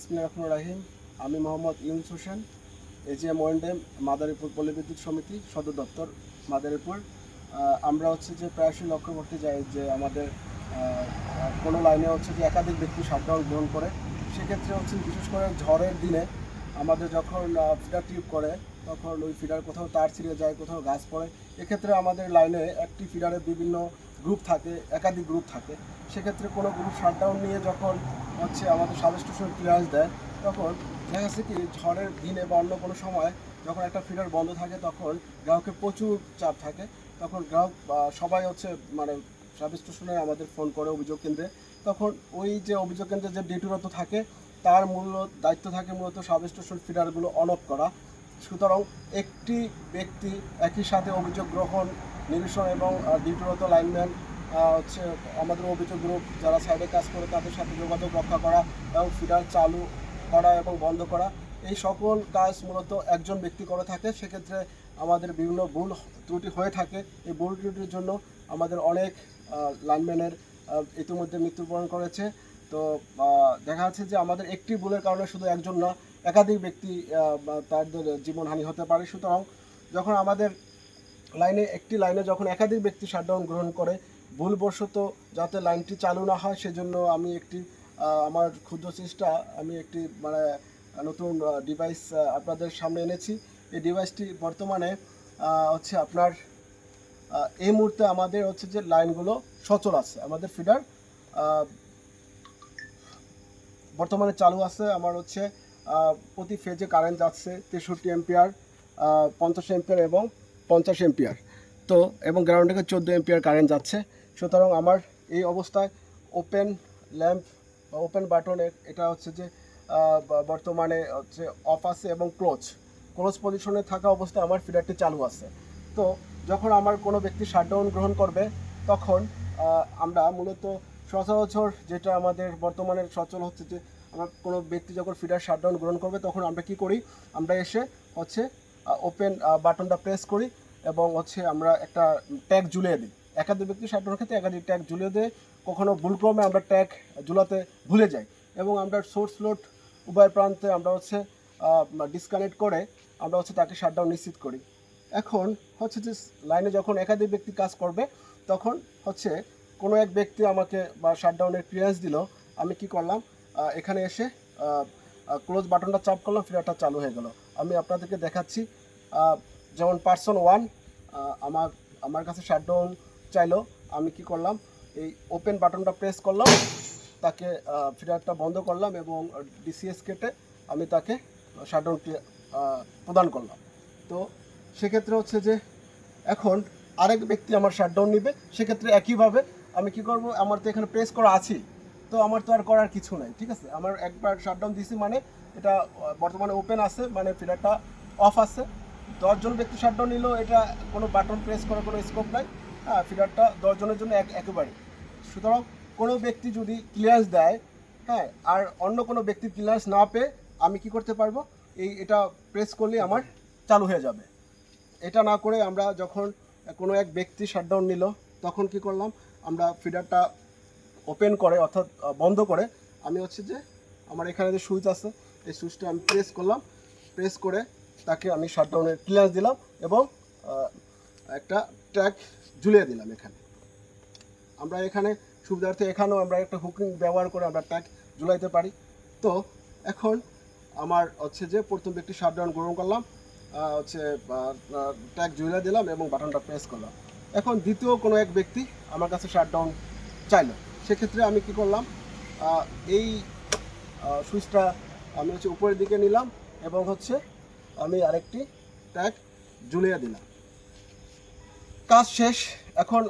ইসমিল রহমান রাহিম, আমি মোহাম্মদ ইউনুস হোসেন এজিএম ওয়েন্ডেম মাদারীপুর পল্লীবিদ্যুৎ সমিতি সদর দপ্তর, মাদারীপুর। আমরা হচ্ছে যে প্রায়শই লক্ষ্য করতে যাই যে আমাদের কোনো লাইনে হচ্ছে যে একাধিক ব্যক্তি শাটডাউন গ্রহণ করে। সেক্ষেত্রে হচ্ছে বিশেষ করে ঝড়ের দিনে আমাদের যখন ফিডার টিউব করে, তখন ওই ফিডার কোথাও তার ছিঁড়ে যায়, কোথাও গাছ পড়ে। এক্ষেত্রে আমাদের লাইনে একটি ফিডারে বিভিন্ন গ্রুপ থাকে, একাধিক গ্রুপ থাকে। সেক্ষেত্রে কোনো গ্রুপ শাটডাউন নিয়ে যখন হচ্ছে আমাদের সাব স্টেশন ক্লিয়ারেন্স দেয়, তখন দেখা যাচ্ছে কি ঝড়ের দিনে বা অন্য কোনো সময় যখন একটা ফিডার বন্ধ থাকে তখন গ্রাহকের প্রচুর চাপ থাকে, তখন গ্রাহক সবাই হচ্ছে মানে সাব স্টেশনে আমাদের ফোন করে অভিযোগ কেন্দ্রে, তখন ওই যে অভিযোগ কেন্দ্রে যে ডিউটিরত থাকে তার মূল দায়িত্ব থাকে মূলত সাব স্টেশন ফিডারগুলো অন অফ করা। সুতরাং একটি ব্যক্তি একই সাথে অভিযোগ গ্রহণ, নিরসন এবং ডিউটিরত লাইনম্যান হচ্ছে আমাদের অভিযোগ গ্রুপ যারা সাইডে কাজ করে তাদের সাথে যোগাযোগ রক্ষা করা এবং ফিডার চালু করা এবং বন্ধ করা। এই সকল কাজ মূলত একজন ব্যক্তি করে থাকে। সেক্ষেত্রে আমাদের বিভিন্ন ভুল ত্রুটি হয়ে থাকে। এই ভুল ত্রুটির জন্য আমাদের অনেক লাইনম্যানের ইতিমধ্যে মৃত্যুবরণ করেছে। তো দেখা যাচ্ছে যে আমাদের একটি ভুলের কারণে শুধু একজন না, একাধিক ব্যক্তি তাদের জীবনহানি হতে পারে। সুতরাং যখন আমাদের লাইনে, একটি লাইনে যখন একাধিক ব্যক্তি শাটডাউন গ্রহণ করে ভুলবশত যাতে লাইনটি চালু না হয়, সেজন্য আমি একটি আমার ক্ষুদ্র চেষ্টা, আমি একটি মানে নতুন ডিভাইস আপনাদের সামনে এনেছি। এই ডিভাইসটি বর্তমানে হচ্ছে আপনার এই মুহূর্তে আমাদের হচ্ছে যে লাইনগুলো সচল আছে। আমাদের ফিডার বর্তমানে চালু আছে। আমার হচ্ছে প্রতি ফেজে কারেন্ট যাচ্ছে তেষট্টি এম্পিয়ার পঞ্চাশ এম্পিয়ার এবং পঞ্চাশ এম্পিয়ার তো, এবং গ্রাউন্ড চোদ্দ এম্পিয়ার কারেন্ট যাচ্ছে। সুতরাং আমার এই অবস্থায় ওপেন ল্যাম্প ওপেন বাটনের এটা হচ্ছে যে বর্তমানে হচ্ছে অফ আছে এবং ক্লোজ ক্লোজ পজিশনে থাকা অবস্থায় আমার ফিডারটি চালু আছে। তো যখন আমার কোনো ব্যক্তি শাটডাউন গ্রহণ করবে, তখন আমরা মূলত সচরাচর যেটা আমাদের বর্তমানে সচল হচ্ছে যে, আমার কোনো ব্যক্তি যখন ফিডার শাটডাউন গ্রহণ করবে, তখন আমরা কি করি? আমরা এসে হচ্ছে ওপেন বাটনটা প্রেস করি এবং হচ্ছে আমরা একটা ট্যাগ ঝুলিয়ে দিই। একাধিক ব্যক্তি শাটডাউনের ক্ষেত্রে একাধিক ট্যাগ ঝুলিয়ে দিয়ে। কখনো ভুলক্রমে আমরা ট্যাগ ঝুলাতে ভুলে যাই। এবং আমরা সোর্স লোড উভয় প্রান্তে আমরা হচ্ছে ডিসকানেক্ট করে আমরা হচ্ছে তাকে শাটডাউন নিশ্চিত করি। এখন হচ্ছে যে লাইনে যখন একাধিক ব্যক্তি কাজ করবে, তখন হচ্ছে কোনো এক ব্যক্তি আমাকে বা শাটডাউনের ক্লিয়ারেন্স দিল, আমি কি করলাম? এখানে এসে ক্লোজ বাটনটা চাপ করলাম ফিডারটা চালু হয়ে গেল। আমি আপনাদেরকে দেখাচ্ছি যেমন পার্সন ওয়ান আমার আমার কাছে শাটডাউন চাইলো, আমি কি করলাম, এই ওপেন বাটনটা প্রেস করলাম, তাকে ফিডারটা বন্ধ করলাম এবং ডিসিএস কেটে আমি তাকে শাটডাউনটি প্রদান করলাম। তো সেক্ষেত্রে হচ্ছে যে, এখন আরেক ব্যক্তি আমার শাটডাউন নিবে, সেক্ষেত্রে একইভাবে আমি কি করব, আমার তো এখানে প্রেস করা আছি তো আমার তো আর করার কিছু নাই, ঠিক আছে? আমার একবার শাটডাউন দিছি মানে এটা বর্তমানে ওপেন আছে মানে ফিডারটা অফ আছে। দশজন ব্যক্তি শাটডাউন নিলেও এটা কোনো বাটন প্রেস করার কোনো স্কোপ নাই। হ্যাঁ ফিডারটা দশজনের জন্য এক একেবারে। সুতরাং কোনো ব্যক্তি যদি ক্লিয়ারেন্স দেয় হ্যাঁ আর অন্য কোনো ব্যক্তি ক্লিয়ারেন্স না পেয়ে আমি কি করতে পারব? এই এটা প্রেস করলে আমার চালু হয়ে যাবে। এটা না করে আমরা যখন কোনো এক ব্যক্তি শাটডাউন নিল, তখন কি করলাম? আমরা ফিডারটা ওপেন করে, অর্থাৎ বন্ধ করে, আমি হচ্ছে যে আমার এখানে যে সুইচ আছে, এই সুইচটা আমি প্রেস করলাম। প্রেস করে তাকে আমি শাটডাউনের ক্লিয়ারেন্স দিলাম এবং একটা ট্র্যাক ঝুলিয়ে দিলাম এখানে। আমরা এখানে, সুবিধার্থে এখানেও আমরা একটা হুকিং ব্যবহার করে আমরা ট্যাগ ঝুলাইতে পারি। তো এখন আমার হচ্ছে যে প্রথম ব্যক্তি শাটডাউন গ্রহণ করলাম হচ্ছে ট্যাগ ঝুলিয়ে দিলাম এবং বাটনটা প্রেস করলাম। এখন দ্বিতীয় কোনো এক ব্যক্তি আমার কাছে শাটডাউন চাইলো। সেক্ষেত্রে আমি কি করলাম এই সুইচটা আমি হচ্ছে উপরের দিকে নিলাম এবং হচ্ছে আমি আরেকটি ট্যাগ ঝুলিয়ে দিলাম। কাজ শেষ। এখন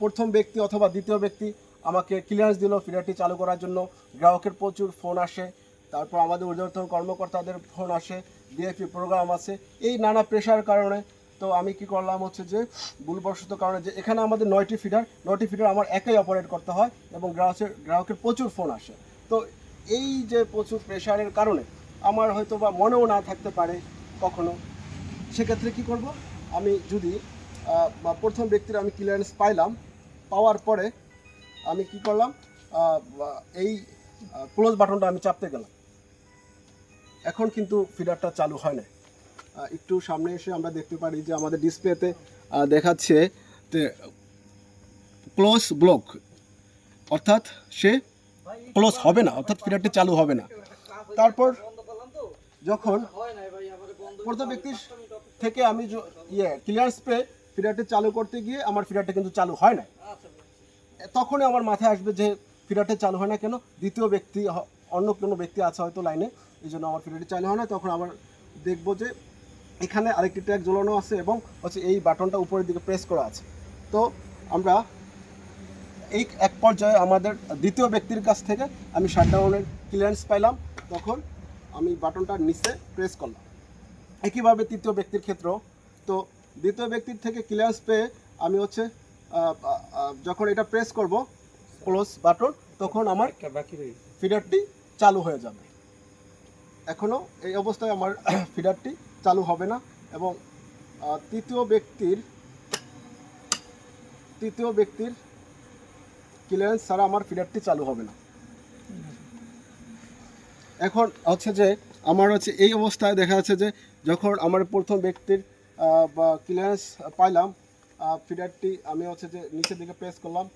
প্রথম ব্যক্তি অথবা দ্বিতীয় ব্যক্তি আমাকে ক্লিয়ারেন্স দিল, ফিডারটি চালু করার জন্য। গ্রাহকের প্রচুর ফোন আসে, তারপর আমাদের ঊর্ধ্বতন কর্মকর্তাদের ফোন আসে ডিএফি প্রোগ্রাম আছে। এই নানা প্রেশার কারণে তো আমি কি করলাম হচ্ছে যে, ভুলবশত কারণে যে এখানে আমাদের নয়টি ফিডার নয়টি ফিডার আমার একাই অপারেট করতে হয় এবং গ্রাহকের গ্রাহকের প্রচুর ফোন আসে। তো এই যে প্রচুর প্রেশারের কারণে আমার হয়তো বা মনেও না থাকতে পারে কখনো, সেক্ষেত্রে কি করব? আমি যদি প্রথম ব্যক্তির আমি ক্লিয়ারেন্স পাইলাম, পাওয়ার পরে আমি কি করলাম এই ক্লোজ বাটনটা আমি চাপতে গেলাম। এখন কিন্তু ফিডারটা চালু হয় না একটু সামনে এসে আমরা দেখতে পারি যে আমাদের ডিসপ্লেতে দেখাচ্ছে ক্লোজ ব্লক, অর্থাৎ সে ক্লোজ হবে না, অর্থাৎ ফিডারটি চালু হবে না। তারপর যখন প্রথম ব্যক্তির থেকে আমি ইয়ে ক্লিয়ার স্প্রে ফিডারটি চালু করতে গিয়ে আমার ফিডারটা কিন্তু চালু হয় না তখনই আমার মাথায় আসবে যে ফিডারটা চালু হয় না কেন? দ্বিতীয় ব্যক্তি অন্য কোনো ব্যক্তি আছে হয়তো লাইনে, এই জন্য আমার ফিডারটি চালু হয় না তখন আবার দেখব যে এখানে আরেকটি ট্যাগ ঝোলানো আছে এবং হচ্ছে এই বাটনটা উপরের দিকে প্রেস করা আছে। তো আমরা এই এক পর্যায়ে আমাদের দ্বিতীয় ব্যক্তির কাছ থেকে আমি শাটডাউনের ক্লিয়ারেন্স পাইলাম। তখন আমি বাটনটা নিচে প্রেস করলাম। একইভাবে তৃতীয় ব্যক্তির ক্ষেত্রেও। তো দ্বিতীয় ব্যক্তির থেকে ক্লিয়ারেন্স পেয়ে আমি হচ্ছে যখন এটা প্রেস করব ক্লোজ বাটন তখন আমার ফিডারটি চালু হয়ে যাবে। এখনও এই অবস্থায় আমার ফিডারটি চালু হবে না এবং তৃতীয় ব্যক্তির তৃতীয় ব্যক্তির ক্লিয়ারেন্স ছাড়া আমার ফিডারটি চালু হবে না। এখন হচ্ছে যে আমার হচ্ছে এই অবস্থায় দেখা যাচ্ছে যে যখন আমার প্রথম ব্যক্তির ক্লিয়ারেন্স পাইলাম। ফিডারটি আমি হচ্ছে যে নিচের দিকে প্রেস করলাম।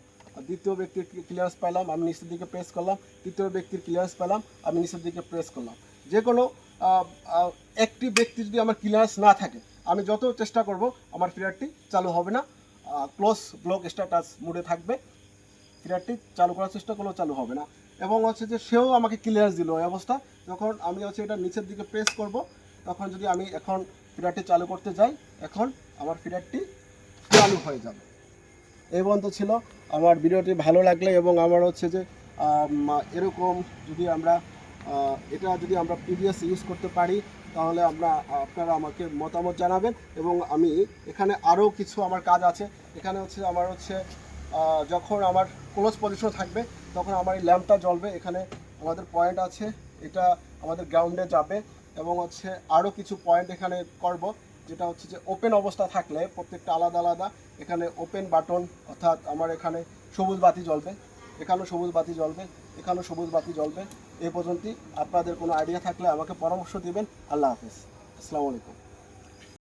দ্বিতীয় ব্যক্তির ক্লিয়ারেন্স পাইলাম, আমি নিচের দিকে প্রেস করলাম। তৃতীয় ব্যক্তির ক্লিয়ারেন্স পেলাম আমি নিচের দিকে প্রেস করলাম। যে কোনো একটি ব্যক্তি যদি আমার ক্লিয়ারেন্স না থাকে, আমি যত চেষ্টা করব, আমার ফিডারটি চালু হবে না। ক্লোজ ব্লক স্ট্যাটাস মুডে থাকবে। ফিডারটি চালু করার চেষ্টা করলেও চালু হবে না। এবং হচ্ছে যে সেও আমাকে ক্লিয়ারেন্স দিল এই অবস্থা। যখন আমি হচ্ছে এটা নিচের দিকে প্রেস করব, তখন যদি আমি এখন ফিডারটি চালু করতে যাই, এখন আমার ফিডারটি চালু হয়ে যাবে। এই পর্যন্ত ছিল। আমার ভিডিওটি ভালো লাগলে এবং আমার হচ্ছে যে এরকম যদি আমরা এটা যদি আমরা পিডিএস ইউজ করতে পারি, তাহলে আমরা, আপনারা আমাকে মতামত জানাবেন এবং আমি এখানে আরও কিছু আমার কাজ আছে। এখানে হচ্ছে আমার হচ্ছে যখন আমার ক্লোজ পজিশন থাকবে, তখন আমার এই ল্যাম্পটা জ্বলবে। এখানে আমাদের পয়েন্ট আছে, এটা আমাদের গ্রাউন্ডে যাবে। এবং হচ্ছে আরও কিছু পয়েন্ট এখানে করব, যেটা হচ্ছে যে ওপেন অবস্থা থাকলে প্রত্যেকটা আলাদা আলাদা। এখানে ওপেন বাটন অর্থাৎ আমার এখানে সবুজ বাতি জ্বলবে, এখানেও সবুজ বাতি জ্বলবে, এখানেও সবুজ বাতি জ্বলবে। এই পর্যন্তই। আপনাদের কোনো আইডিয়া থাকলে আমাকে পরামর্শ দিবেন। আল্লাহ হাফিজ। আসসালামু আলাইকুম।